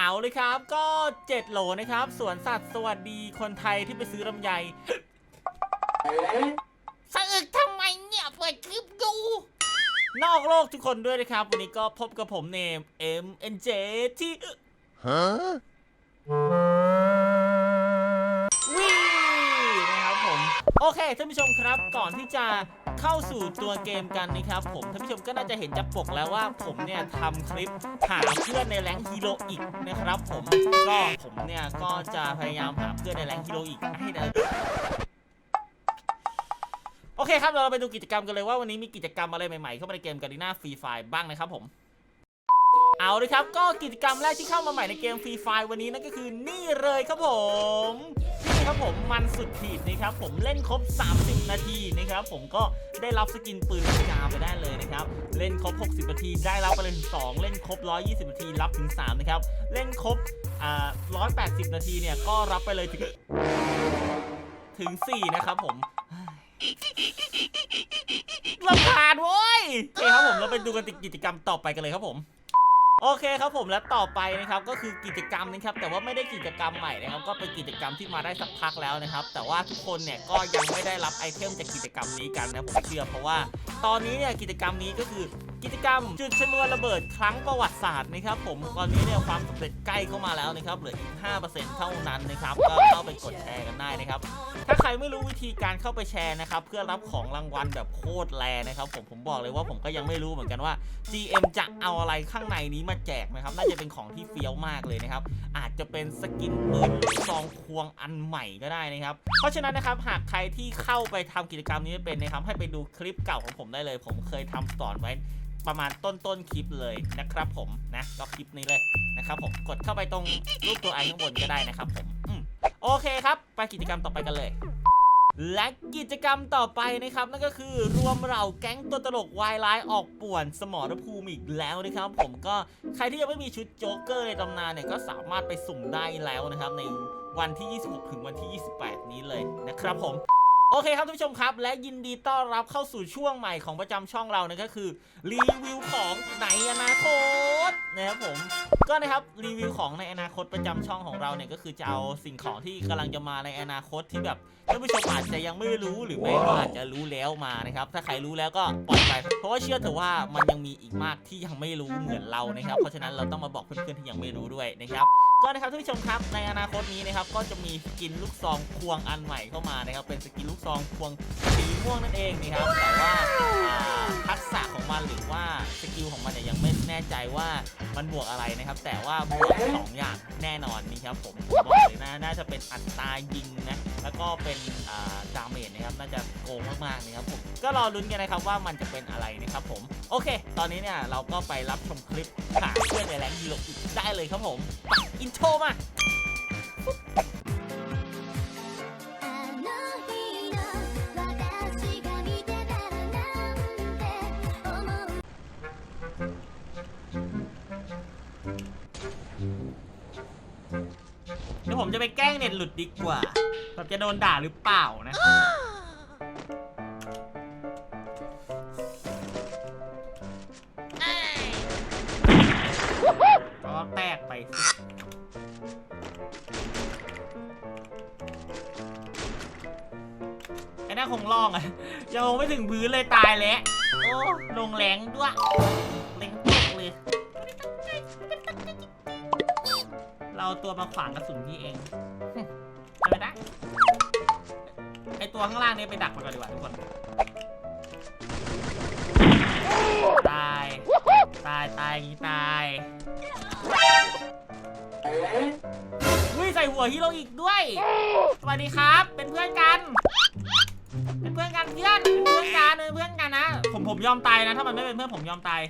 เอาเลยครับ ก็เจ็ดโหลนะครับ สวนสัตว์สวัสดีคนไทยที่ไปซื้อลำไยสะอึกทำไมเนี่ยเปิดคลิปดูนอกโลกทุกคนด้วยนะครับ วันนี้ก็พบกับผมเนม MNJ ที่ Huh? วี โอเคท่านผู้ชมครับ ก่อนที่จะเข้าสู่ตัวเกมกันนะครับผมท่านผู้ชมก็น่าจะเห็นจากปกแล้วว่าผมเนี่ยทำคลิปหาเพื่อนในแรงฮีโร่อีกนะครับผมก็ผมเนี่ยก็จะพยายามหาเพื่อนในแรงฮีโร่อีกให้ได้โอเคครับเราไปดูกิจกรรมกันเลยว่าวันนี้มีกิจกรรมอะไรใหม่ๆ เข้ามาในเกมการีนาฟรีไฟบ้างนะครับผม เอาเลยครับ ก็กิจกรรมแรกที่เข้ามาใหม่ในเกมฟรีไฟวันนี้นั่นก็คือนี่เลยครับผมนี่ครับผมมันสุดขีดนะครับผมเล่นครบ 30 นาทีนะครับผมก็ได้รับสกินปืนกาไปได้เลยนะครับเล่นครบ 60 นาทีได้รับไปเลยถึง2เล่นครบ 120 นาทีรับถึง 3 นะครับ เล่นครบอ่า180 นาทีเนี่ยก็รับไปเลยถึงถึง 4 นะครับผมลำคาญโว้ยโอเคครับผมเราไปดูกันกิจกรรมต่อไปกันเลยครับผม โอเคครับผมและต่อไปนะครับก็คือกิจกรรมนะครับแต่ว่าไม่ได้กิจกรรมใหม่นะครับก็เป็นกิจกรรมที่มาได้สักพักแล้วนะครับแต่ว่าทุกคนเนี่ยก็ยังไม่ได้รับไอเทมจากกิจกรรมนี้กันนะผมเชื่อเพราะว่าตอนนี้เนี่ยกิจกรรมนี้ก็คือ กิจกรรม จุดชนวนระเบิดครั้งประวัติศาสตร์นะครับผมตอนนี้เนี่ยความสำเร็จใกล้เข้ามาแล้วนะครับเหลืออีก 5%เท่านั้นนะครับก็เข้าไปกดแชร์กันได้นะครับถ้าใครไม่รู้วิธีการเข้าไปแชร์นะครับเพื่อรับของรางวัลแบบโคตรแรนะครับผมผมบอกเลยว่าผมก็ยังไม่รู้เหมือนกันว่า GM จะเอาอะไรข้างในนี้มาแจกนะครับน่าจะเป็นของที่เฟี้ยวมากเลยนะครับอาจจะเป็นสกินปืนซองควงอันใหม่ก็ได้นะครับเพราะฉะนั้นนะครับหากใครที่เข้าไปทำกิจกรรมนี้ไม่เป็นนะครับให้ไปดูคลิปเก่าของผมได้เลย ผมเคยทำสอนไว้ ประมาณต้นต้นๆคลิปเลยนะครับผมนะก็คลิปนี้เลยนะครับผมกดเข้าไปตรงรูปตัวไอข้างบนก็ได้นะครับผมอมโอเคครับ ไปกิจกรรมต่อไปกันเลยและกิจกรรมต่อไปนะครับ นั่นก็คือรวมเราแก๊งตัวตลกวายร้ายออกป่วนสมรภูมิอีกแล้วนะครับ ผมก็ใครที่ยังไม่มีชุดโจ๊กเกอร์ในตำนานเนี่ยก็สามารถไปสุ่มได้แล้วนะครับ ในวันที่ 26 ถึงวันที่ 28 นี้เลยนะครับผม โอเคครับท่านผู้ชมครับ และยินดีต้อนรับเข้าสู่ช่วงใหม่ของประจำช่องเรานะก็คือรีวิวของในอนาคตนะครับผมก็นะครับรีวิวของในอนาคตประจำช่องของเราเนี่ยก็คือจะเอาสิ่งของที่กำลังจะมาในอนาคตที่แบบท่านผู้ชมอาจจะยังไม่รู้หรือไม่ก็อาจจะรู้แล้วมานะครับถ้าใครรู้แล้วก็ปล่อยไป เพราะว่าเชื่อเถอะว่ามันยังมีอีกมากที่ยังไม่รู้เหมือนเรานะครับเพราะฉะนั้นเราต้องมาบอกเพื่อนๆที่ยังไม่รู้ด้วยนะครับ ก็นะครับท่านผู้ชมครับในอนาคตนี้นะครับก็จะมีสกินลูกซองพวงอันใหม่เข้ามานะครับเป็นสกินลูกซองพวงสีม่วงนั่นเองนะครับแต่ว่าพั มันหรือว่าสกิลของมันเนี่ยยังไม่แน่ใจว่ามันบวกอะไรนะครับ แต่ว่าบวกสองอย่างแน่นอนนี่ครับผมผมบอกเลยนะน่าจะเป็นอัตรายิงนะแล้วก็เป็นอ่าดาเมจนะครับน่าจะโกงมากๆนะครับผมก็รอลุ้นกันนะครับว่ามันจะเป็นอะไรนะครับผมโอเค ตอนนี้เนี่ยเราก็ไปรับชมคลิปหาเพื่อนในแรงฮีโร่อีกได้เลยครับผมอินโทรมา ผมจะไปแกล้งเน็ตหลุดดีกว่าแบบจะโดนด่าหรือเปล่านะ ก็แตกไปสิไอ้น้าคงล่องอะยังลงไม่ถึงพื้นเลยตายแล้ว โอ้ ลงแรงด้วยแรง เราเอาตัวมาขวางกระสุนพี่เองจะไม่ได้ไอตัวข้างล่างนี้ไปดักมันก่อนดีกว่าทุกคน ตาย ตายตายอย่างนี้ตายอุ้ยใส่หัวฮีโร่อีกด้วย สวัสดีครับ เป็นเพื่อนกัน เป็นเพื่อนกันเพื่อนเป็นเพื่อนกันเป็นเพื่อนกันนะ ผมผมยอมตายนะ ถ้ามันไม่เป็นเพื่อนผมยอมตาย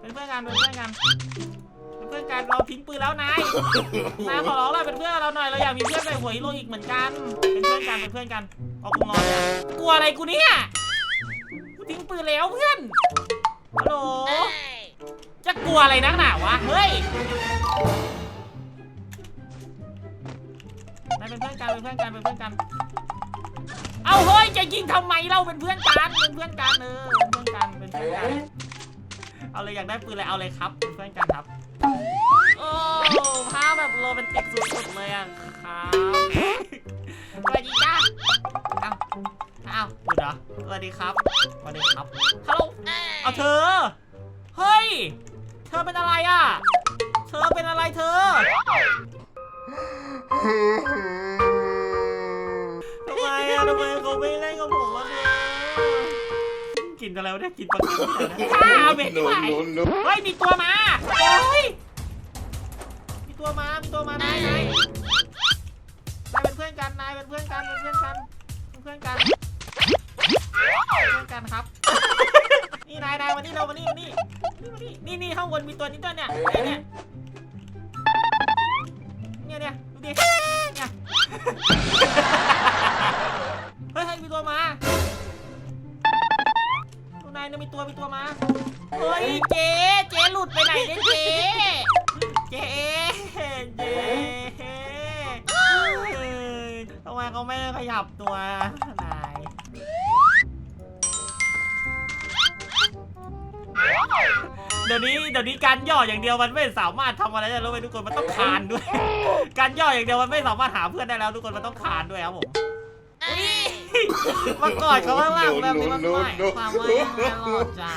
เป็นเพื่อนกันเป็นเพื่อนกัน พื่อนกันเราทิ้งปืนแล้วนายนายขอร้องเลยเป็นเพื่อนเราหน่อยเราอยากมีเพื่อนใส่หัวฮีโร่อีกเหมือนกัน เป็นเพื่อนกันเป็นเพื่อนกันเอากูงอนเนี่ยกลัวอะไรกูเนี่ยกูทิ้งปืนแล้วเพื่อนฮัลโหลจะกลัวอะไรนักหนาวะเฮ้ยนายเป็นเพื่อนกันเป็นเพื่อนกันเป็นเพื่อนกัน เอาเฮ้ยจะยิงทำไมเราเป็นเพื่อนกันเป็นเพื่อนกันเออเป็นเพื่อนกันเป็นเพื่อนกัน เอาเลยอยากได้ปืนอะไรเอาเลยครับเพื่อนกันครับโอ้ภาพแบบโรแมนติกสุดๆเลยอะครับสวัสดีจ้าอ้าวอ้าวหยุดเหรอสวัสดีครับสวัสดีครับฮัลโหลเอาเธอเฮ้ยเธอเป็นอะไรอะ เธอเป็นอะไรเธอ กินอะไรวะเนี่ยกินปลาเค็มเนี่ยนะข้าเบ็ดที่ไหนเฮ้ยมีตัวมาเฮ้ยมีตัวมา มีตัวมานายนายนายเป็นเพื่อนกัน นายเป็นเพื่อนกัน เป็นเพื่อนกัน เป็นเพื่อนกัน เป็นเพื่อนกันครับ นี่นายนายมานี่เรามานี่มานี่นี่มานี่นี่นี่ข้างบนมีตัวนี้ตัวเนี่ยเนี่ยเนี่ยเนี่ยเนี่ยดูดิเนี่ยเฮ้ยเฮ้ยมีตัวมาายนี่มีตัวมีตัวมา เฮ้ยเจ๊เจ๊หลุดไปไหนเนี่ยเจ๊เจ๊เจ๊ทำไมเขาไม่ขยับตัวนายเดี๋ยวนี้เดี๋ยวนี้การย่ออย่างเดียวมันไม่สามารถทำอะไรได้แล้วทุกคนมันต้องคานด้วย การย่ออย่างเดียวมันไม่สามารถหาเพื่อนได้แล้วทุกคนมันต้องคานด้วยครับผมอุ๊ย มากอดเขาข้างล่างแบบนี้มันไม่ความว่าไม่รอดจ้า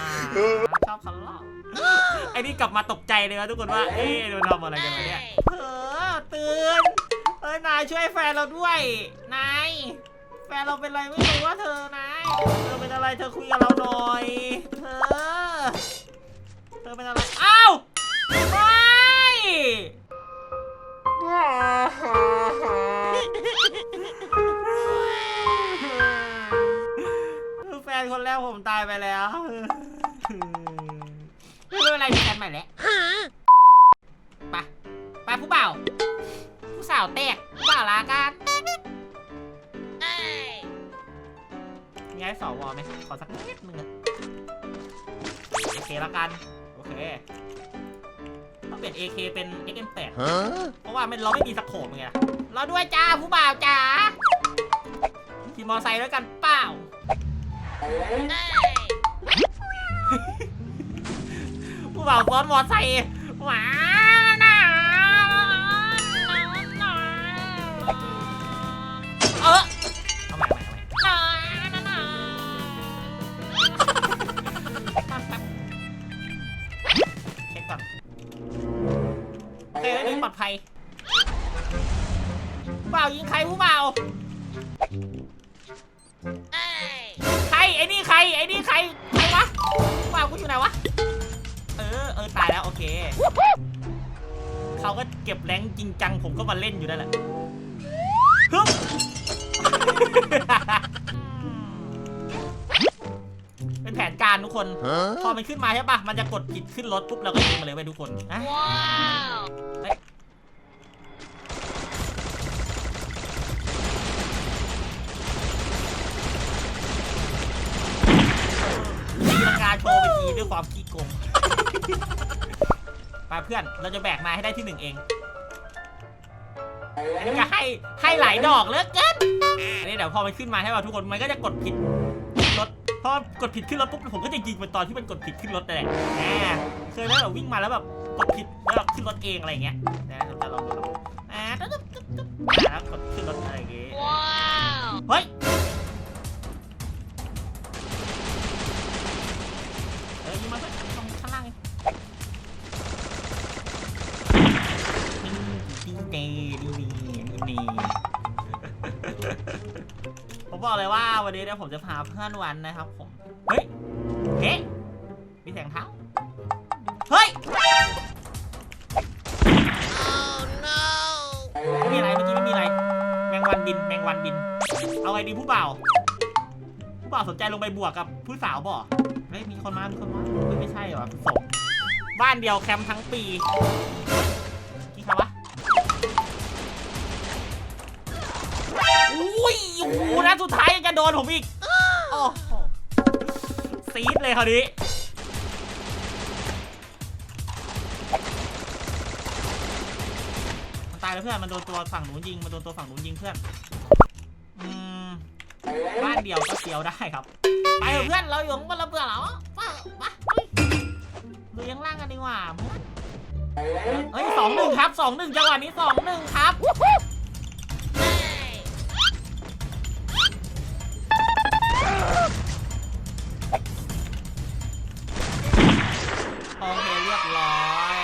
ชอบเขาหลอกไอ้นี่กลับมาตกใจเลยนะทุกคนว่า เอ๊ะมันทำอะไรกันวะเนี่ยเออตื่นเอ้ยนายช่วยแฟนเราด้วยนายแฟนเราเป็นอะไรไม่รู้ว่าเธอนายเธอเป็นอะไรเธอคุยกับเราหน่อยเธอเธอเป็นอะไรอ้าวายไปแล้ว ไม่เป็นไรมีแฟนใหม่แล้วไปไปผู้บ่าว ผู้สาวแตกผู้บ่าวลากันย้ายสวไหมขอสักนิดนึงอะโอเคแล้วกัน โอเคต้องเปลี่ยน AK เป็น XM8 เพราะว่ามันเราไม่มีสโคปไงล่ะเราด้วยจ้าผู้บ่าวจ้าขี่มอไซค์แล้วกันเปล่า ผู้บ่าวซ้อนมอไซค์หวานาเออเอาใหม่เอาใหม่เอาใหม่เช็คก่อนโอเคไม่มีปลอดภัยผู้บ่าวยิงใครผู้บ่าวใคร ไอ้นี่ใครไอ้นี่ใครใครวะผู้บ่าวกูอยู่ไหนวะเออเออตายแล้วโอเคเขาก็เก็บแรงค์จริงจังผมก็มาเล่นอยู่นั่นแหละฮึบเป็นแผนการทุกคน พอมันขึ้นมาใช่ปะมันจะกดผิดขึ้นรถปุ๊บเราก็ยิงมาเลยไปทุกคนอะเว์ไปทีด้วยความขี้โกงมาเพื่อนเราจะแบกนายให้ได้ที่หนึ่งเองอันนี้ก็ให้ให้หลายดอกเหลือเกินอันนี้เดี๋ยวพอมันขึ้นมาให้เราทุกคนมันก็จะกดผิดรถพอกดผิดขึ้นรถปุ๊บผมก็จะยิงมันตอนที่มันกดผิดขึ้นรถนั่นแหละแหมเคยไหมแบบวิ่งมาแล้วแบบกดผิดแล้วแบบขึ้นรถเองอะไรเงี้ยนะ วันนี้เนี่ยผมจะพาเพื่อนวันนะครับผม เฮ้ย เฮ้มีแสงเท้า เฮ้ย ไม่มีอะไรเมื่อกี้ไม่มีอะไร แมงวันบิน แมงวันบิน เอาไงดีผู้บ่าว ผู้บ่าวสนใจลงไปบวกกับผู้สาวบ่เฮ้ยมีคนมามีคนมาเฮ้ยไม่ใช่หรอคุณสมบ้านเดียวแคมป์ทั้งปี โอ้โหนัดสุดท้ายยังจะโดนผมอีกโอ้โหซีดเลยคราวนี้มันตายแล้วเพื่อนมันโดนตัวฝั่งหนูนยิงมันโดนตัวฝั่งหนูนยิงเพื่อนอืมบ้านเดียวก็เสียวได้ครับ ไปเถอะเพื่อนเราอยู่บนราเบือแล้วไปไปไปดูยังล่างกันดีกว่าเฮ้ยสองหนึ่งครับสองหนึ่งจังหวะนี้สองหนึ่งครับ โอเคเรียบร้อย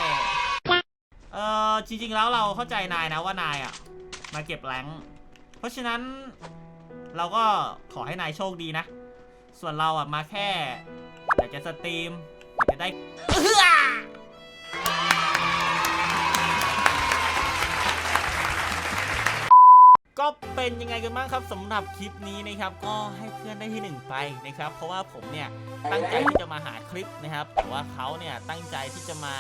เออจริง ๆ แล้วเราเข้าใจนายนะว่านายอะ มาเก็บแรงเพราะฉะนั้นเราก็ขอให้นายโชคดีนะ ส่วนเราอะมาแค่อยากจะสตรีมอยากจะได้ ก็เป็นยังไงกันบ้างครับสำหรับคลิปนี้นะครับก็ให้เพื่อนได้ที่ 1 ไปนะครับ เพราะว่าผมเนี่ยตั้งใจที่จะมาหาคลิปนะครับ แต่ว่าเขาเนี่ยตั้งใจที่จะมา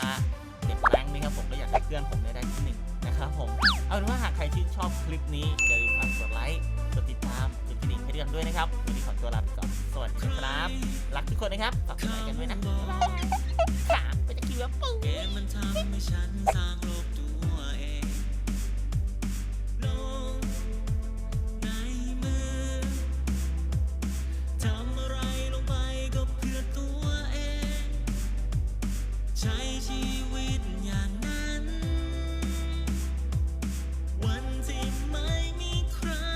เก็บแรงนะครับผมก็อยากให้เพื่อนผมได้ได้ที่1นะครับผมเอาเป็นว่าหากใครที่ชอบคลิปนี้อย่าลืมฝากกดไลค์กดติดตามกดกระดิ่งให้เรื่องด้วยนะครับวันนี้ขอตัวลาไปก่อนสวัสดีครับรักทุกคนนะครับฝากกดไลค์กันด้วยนะครับไปจะคิวแล้วปุ๊บ